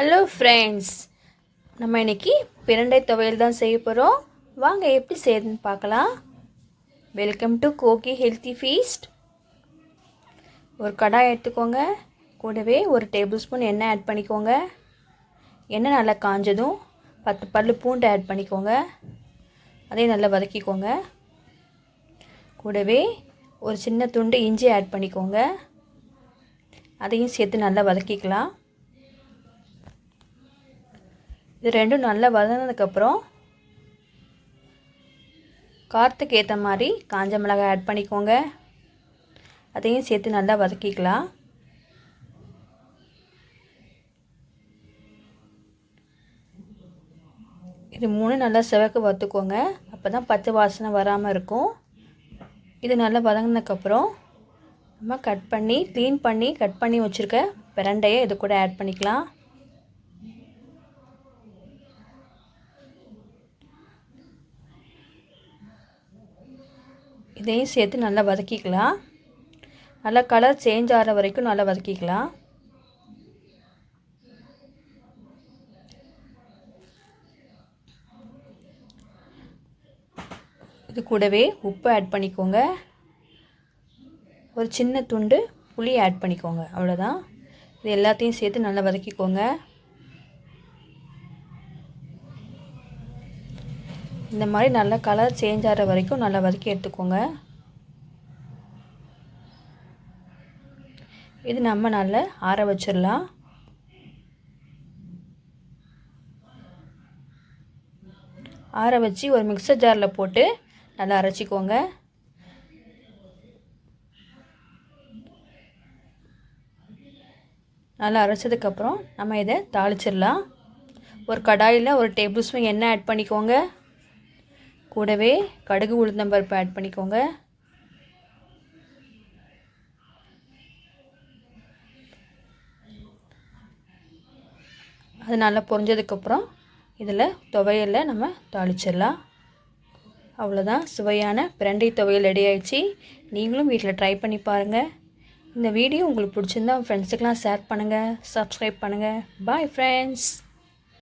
Hello friends நம்ம இன்னைக்கு பிரண்டை துவையல் தான் செய்ய போகிறோம் வாங்க எப்படி செய்யுதுன்னு பார்க்கலாம். வெல்கம் டு கோகி ஹெல்த்தி ஃபீஸ்ட் ஒரு கடாய் எடுத்துக்கோங்க. கூடவே ஒரு டேபிள் ஸ்பூன் எண்ணெய் ஆட் பண்ணிக்கோங்க. எண்ணெய் நல்லா காஞ்சதும் பத்து பல்லு பூண்டு ஆட் பண்ணிக்கோங்க. அதையும் நல்லா வதக்கிக்கோங்க. கூடவே ஒரு சின்ன துண்டு இஞ்சி ஆட் பண்ணிக்கோங்க. அதையும் சேர்த்து நல்லா வதக்கிக்கலாம். இது ரெண்டும் நல்லா வதங்கினதுக்கப்புறம் காரத்துக்கு ஏற்ற மாதிரி காஞ்ச மிளகாய் ஆட் பண்ணிக்கோங்க. அதையும் சேர்த்து நல்லா வதக்கிக்கலாம். இது மூணு நல்லா செவக்க வறுத்துக்கோங்க. அப்போ தான் பச்சை வாசனை வராமல் இருக்கும். இது நல்லா வதங்கினதுக்கப்புறம் நம்ம கட் பண்ணி க்ளீன் பண்ணி கட் பண்ணி வச்சுருக்க பிரண்டையை இது கூட ஆட் பண்ணிக்கலாம். இதையும் சேர்த்து நல்லா வதக்கிக்கலாம். நல்லா கலர் சேஞ்ச் ஆகிற வரைக்கும் நல்லா வதக்கிக்கலாம். இது கூடவே உப்பு ஆட் பண்ணிக்கோங்க. ஒரு சின்ன துண்டு புளி ஆட் பண்ணிக்கோங்க. அவ்வளோதான் இது எல்லாத்தையும் சேர்த்து நல்லா வதக்கிக்கோங்க. இந்த மாதிரி நல்லா கலர் சேஞ்ச் ஆகிற வரைக்கும் நல்லா வதக்கி எடுத்துக்கோங்க. இது நம்ம நல்லா ஆற வச்சிடலாம். ஆற வச்சு ஒரு மிக்சர் ஜாரில் போட்டு நல்லா அரைச்சிக்கோங்க. நல்லா அரைச்சதுக்கப்புறம் நம்ம இதை தாளிச்சிடலாம். ஒரு கடாயில் ஒரு டேபிள் ஸ்பூன் எண்ணெய் ஆட் பண்ணிக்கோங்க. கூடவே கடுகு உளுந்தம்பருப்பு ஆட் பண்ணிக்கோங்க. அது நல்லா பொரிஞ்சதுக்கப்புறம் இதில் துவையலில் நம்ம தாளிச்சிடலாம். அவ்வளோதான் சுவையான பிரண்டை துவையல் ரெடி ஆயிடுச்சு. நீங்களும் வீட்டில் ட்ரை பண்ணி பாருங்கள் இந்த வீடியோ உங்களுக்கு பிடிச்சிருந்தா ஃப்ரெண்ட்ஸுக்கெலாம் ஷேர் பண்ணுங்கள் சப்ஸ்கிரைப் பண்ணுங்கள் பாய் ஃப்ரெண்ட்ஸ்